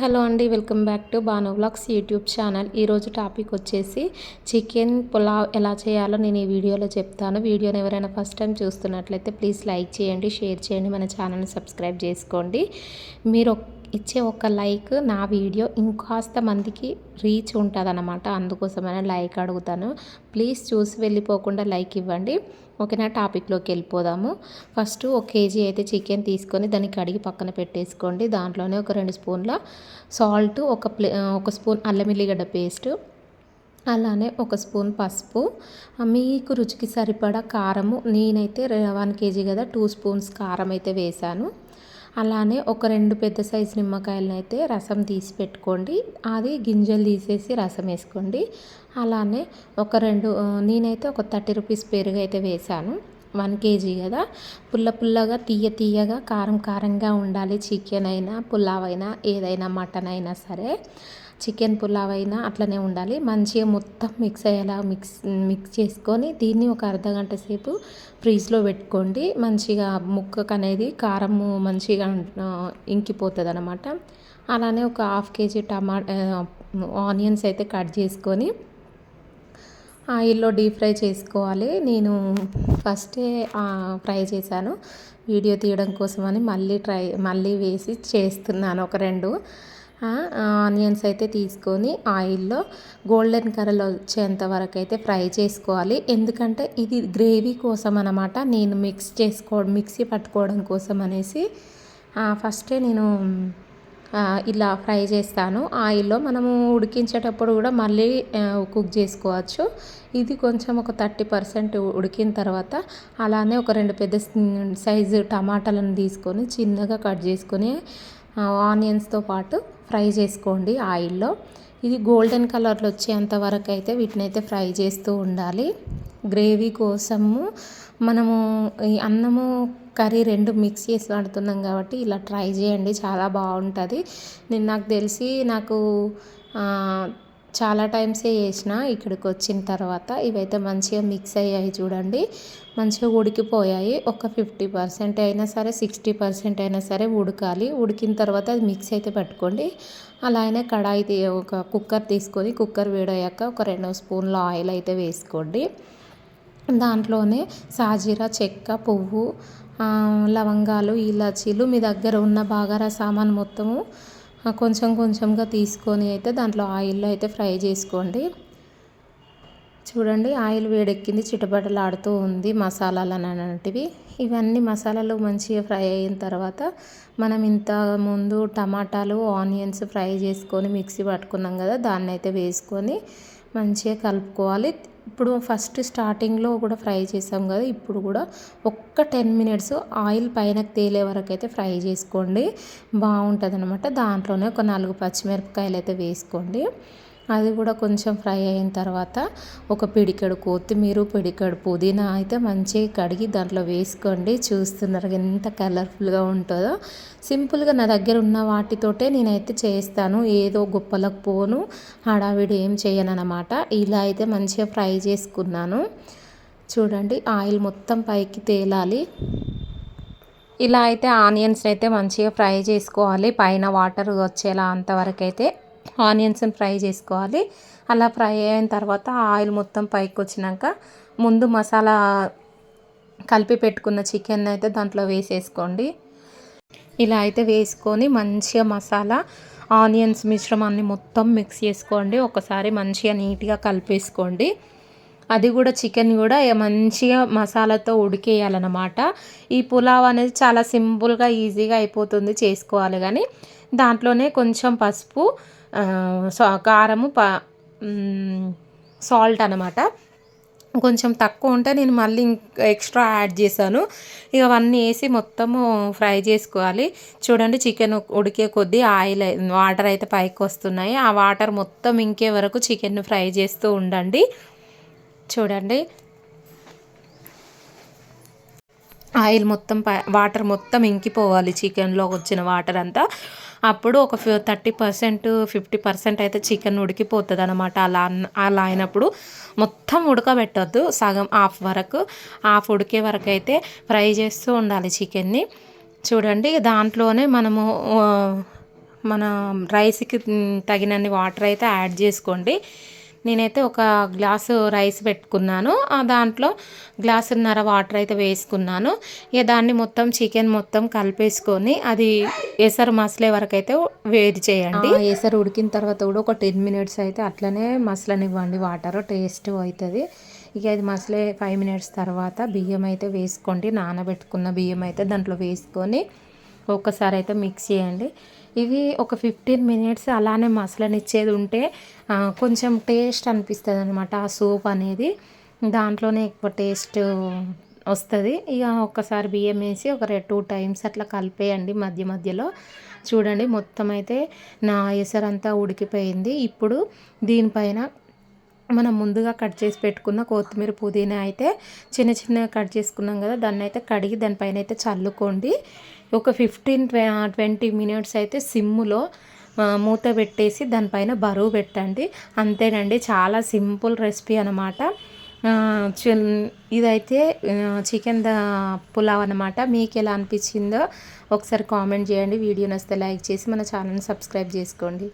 Hello అండి. Welcome back to Banu blogs YouTube channel. ఈరోజు topic వచ్చేసి చికెన్ పులావ్ ఎలా చేయాలో నేను ఈ వీడియోలో చెప్తాను. వీడియోని ఎవరైనా ఫస్ట్ టైం చూస్తున్నట్లయితే ప్లీజ్ లైక్ చేయండి షేర్ చేయండి మన ఛానల్ని సబ్స్క్రైబ్ చేసుకోండి. మీరు ఇచ్చే ఒక లైక్ నా వీడియో ఇంకాస్త మందికి రీచ్ ఉంటుంది అనమాట అందుకోసమైనా లైక్ అడుగుతాను. ప్లీజ్ చూసి వెళ్ళిపోకుండా లైక్ ఇవ్వండి. ఓకేనా టాపిక్లోకి వెళ్ళిపోదాము. ఫస్ట్ ఒక కేజీ అయితే చికెన్ తీసుకొని దాన్ని కడిగి పక్కన పెట్టేసుకోండి. దాంట్లోనే ఒక రెండు స్పూన్ల సాల్ట్ ఒక ప్లే ఒక స్పూన్ అల్లం ఎల్లిగడ్డ పేస్ట్ అలానే ఒక స్పూన్ పసుపు. మీకు రుచికి సరిపడా కారము నేనైతే వన్ కేజీ కదా టూ స్పూన్స్ కారం అయితే వేశాను. అలానే ఒక రెండు పెద్ద సైజు నిమ్మకాయలను అయితే రసం తీసి పెట్టుకోండి. అది గింజలు తీసేసి రసం వేసుకోండి. అలానే ఒక రెండు నేనైతే ఒక థర్టీ రూపీస్ పెరుగు అయితే వేశాను వన్ కేజీ కదా. పుల్ల పుల్లగా తీయ తీయగా కారం కారంగా ఉండాలి చికెన్ అయినా పులావ్ అయినా ఏదైనా మటన్ అయినా సరే. చికెన్ పులావ్ అయినా అట్లనే ఉండాలి. మంచిగా మొత్తం మిక్స్ అయ్యేలా మిక్స్ మిక్స్ చేసుకొని దీన్ని ఒక అర్ధ గంట సేపు ఫ్రీజ్లో పెట్టుకోండి. మంచిగా ముక్కకు అనేది కారము మంచిగా ఇంకిపోతుంది అనమాట అలానే ఒక హాఫ్ కేజీ టమాటా ఆనియన్స్ అయితే కట్ చేసుకొని ఆయిల్లో డీప్ ఫ్రై చేసుకోవాలి. నేను ఫస్టే ఫ్రై చేశాను. వీడియో తీయడం కోసమని మళ్ళీ ట్రై మళ్ళీ వేసి చేస్తున్నాను ఒక రెండు. ఆనియన్స్ అయితే తీసుకొని ఆయిల్లో గోల్డెన్ కలర్ వచ్చేంత వరకు అయితే ఫ్రై చేసుకోవాలి. ఎందుకంటే ఇది గ్రేవీ కోసం అనమాట నేను మిక్స్ చేసుకో మిక్సీ పట్టుకోవడం కోసం అనేసి ఫస్టే నేను ఇలా ఫ్రై చేస్తాను. ఆయిల్లో మనము ఉడికించేటప్పుడు కూడా మళ్ళీ కుక్ చేసుకోవచ్చు. ఇది కొంచెం ఒక థర్టీ పర్సెంట్ ఉడికిన తర్వాత అలానే ఒక రెండు పెద్ద సైజు టమాటాలను తీసుకొని చిన్నగా కట్ చేసుకొని ఆనియన్స్తో పాటు ఫ్రై చేసుకోండి ఆయిల్లో. ఇది గోల్డెన్ కలర్లో వచ్చేంత వరకు అయితే వీటిని అయితే ఫ్రై చేస్తూ ఉండాలి. గ్రేవీ కోసము మనము ఈ అన్నము కర్రీ రెండు మిక్స్ చేసి వాడుతున్నాం కాబట్టి ఇలా ట్రై చేయండి చాలా బాగుంటుంది. నేను నాకు తెలిసి నాకు చాలా టైమ్సే చేసిన ఇక్కడికి వచ్చిన తర్వాత ఇవైతే మంచిగా మిక్స్ అయ్యాయి చూడండి. మంచిగా ఉడికిపోయాయి. ఒక ఫిఫ్టీ పర్సెంట్ అయినా సరే సిక్స్టీ పర్సెంట్ అయినా సరే ఉడకాలి. ఉడికిన తర్వాత అది మిక్స్ అయితే పెట్టుకోండి. అలా అయినా కడాయి ఒక కుక్కర్ తీసుకొని కుక్కర్ వేడయ్యాక ఒక రెండు స్పూన్ల ఆయిల్ అయితే వేసుకోండి. దాంట్లోనే సాజీరా చెక్క పువ్వు లవంగాలు ఇలాచీలు మీ దగ్గర ఉన్న బాగారా సామాన్ మొత్తము కొంచెం కొంచెంగా తీసుకొని అయితే దాంట్లో ఆయిల్లో అయితే ఫ్రై చేసుకోండి. చూడండి ఆయిల్ వేడెక్కింది చిటపటలాడుతూ ఉంది మసాలాలు అనేటివి. ఇవన్నీ మసాలాలు మంచిగా ఫ్రై అయిన తర్వాత మనం ఇంత ముందు టమాటాలు ఆనియన్స్ ఫ్రై చేసుకొని మిక్సీ పట్టుకున్నాం కదా దాన్ని అయితే వేసుకొని మంచిగా కలుపుకోవాలి. ఇప్పుడు ఫస్ట్ స్టార్టింగ్లో కూడా ఫ్రై చేసాం కదా ఇప్పుడు కూడా ఒక్క టెన్ మినిట్స్ ఆయిల్ పైన తేలే వరకు అయితే ఫ్రై చేసుకోండి. బాగుంటుంది అనమాట దాంట్లోనే ఒక నాలుగు పచ్చిమిరపకాయలు అయితే వేసుకోండి. అది కూడా కొంచెం ఫ్రై అయిన తర్వాత ఒక పిడికెడు కొత్తిమీర పిడికెడు పుదీనా అయితే మంచిగా కడిగి దాంట్లో వేసుకోండి. చూస్తున్నారు ఎంత కలర్ఫుల్గా ఉంటుందో. సింపుల్గా నా దగ్గర ఉన్న వాటితోటే నేనైతే చేస్తాను. ఏదో గొప్పలకు పోను హడావిడి ఏం చేయను అనమాట ఇలా అయితే మంచిగా ఫ్రై చేసుకున్నాను. చూడండి ఆయిల్ మొత్తం పైకి తేలాలి. ఇలా అయితే ఆనియన్స్ అయితే మంచిగా ఫ్రై చేసుకోవాలి. పైన వాటర్ వచ్చేలా అంతవరకు అయితే ఆనియన్స్ని ఫ్రై చేసుకోవాలి. అలా ఫ్రై అయిన తర్వాత ఆయిల్ మొత్తం పైకి వచ్చినాక ముందు మసాలా కలిపి పెట్టుకున్న చికెన్ అయితే దాంట్లో వేసేసుకోండి. ఇలా అయితే వేసుకొని మంచిగా మసాలా ఆనియన్స్ మిశ్రమాన్ని మొత్తం మిక్స్ చేసుకోండి. ఒకసారి మంచిగా నీట్గా కలిపేసుకోండి. అది కూడా చికెన్ కూడా మంచిగా మసాలాతో ఉడికేయాలన్నమాట. ఈ పులావ్ అనేది చాలా సింపుల్గా ఈజీగా అయిపోతుంది చేసుకోవాలి కానీ దాంట్లోనే కొంచెం పసుపు కారము ప సాల్ట్ అనమాట కొంచెం తక్కువ ఉంటే నేను మళ్ళీ ఎక్స్ట్రా యాడ్ చేశాను. ఇక అవన్నీ వేసి మొత్తము ఫ్రై చేసుకోవాలి. చూడండి చికెన్ ఉడికే కొద్దీ ఆయిల్ వాటర్ అయితే పైకి వస్తున్నాయి. ఆ వాటర్ మొత్తం ఇంకే వరకు చికెన్ ఫ్రై చేస్తూ ఉండండి. చూడండి. ఆయిల్ మొత్తం వాటర్ మొత్తం ఇంకిపోవాలి చికెన్లో వచ్చిన వాటర్ అంతా. అప్పుడు ఒక థర్టీ పర్సెంట్ ఫిఫ్టీ పర్సెంట్ అయితే చికెన్ ఉడికిపోతుంది అనమాట అలా అలా అయినప్పుడు మొత్తం ఉడకబెట్టద్దు. సగం హాఫ్ వరకు హాఫ్ ఉడికే వరకు అయితే ఫ్రై చేస్తూ ఉండాలి చికెన్ని. చూడండి దాంట్లోనే మనము మన రైస్కి తగినన్ని వాటర్ అయితే యాడ్ చేసుకోండి. నేనైతే ఒక గ్లాసు రైస్ పెట్టుకున్నాను. ఆ దాంట్లో గ్లాసున్నర వాటర్ అయితే వేసుకున్నాను. ఇక దాన్ని మొత్తం చికెన్ మొత్తం కలిపేసుకొని అది ఎసరు మసలే వరకు అయితే వేడి చేయండి. ఎసరు ఉడికిన తర్వాత కూడా ఒక టెన్ మినిట్స్ అయితే అట్లనే మసలనివ్వండి. వాటర్ టేస్ట్ అవుతుంది. ఇక అది మసలే ఫైవ్ మినిట్స్ తర్వాత బియ్యం అయితే వేసుకోండి. నానబెట్టుకున్న బియ్యం అయితే దాంట్లో వేసుకొని ఒక్కసారి అయితే మిక్స్ చేయండి. ఇవి ఒక ఫిఫ్టీన్ మినిట్స్ అలానే మసలనిచ్చేది ఉంటే కొంచెం టేస్ట్ అనిపిస్తుంది అనమాట ఆ సూప్ అనేది. దాంట్లోనే ఎక్కువ టేస్ట్ వస్తుంది. ఇక ఒక్కసారి బియ్యం వేసి ఒక టూ టైమ్స్ అట్లా కలిపేయండి మధ్య మధ్యలో. చూడండి మొత్తం అయితే నా ఎసరంతా ఉడికిపోయింది. ఇప్పుడు దీనిపైన మనం ముందుగా కట్ చేసి పెట్టుకున్న కొత్తిమీర పుదీనా అయితే చిన్న చిన్నగా కట్ చేసుకున్నాం కదా దాన్ని అయితే కడిగి దానిపైన అయితే చల్లుకోండి. ఒక ఫిఫ్టీన్ ట్వంటీ మినిట్స్ అయితే సిమ్ములో మూత పెట్టేసి దానిపైన బరువు పెట్టండి. అంతేనండి చాలా సింపుల్ రెసిపీ అనమాట ఇదైతే చికెన్ ద పులావ్ అనమాట మీకు ఎలా అనిపించిందో ఒకసారి కామెంట్ చేయండి. వీడియో నచ్చితే లైక్ చేసి మన ఛానల్ని సబ్స్క్రైబ్ చేసుకోండి.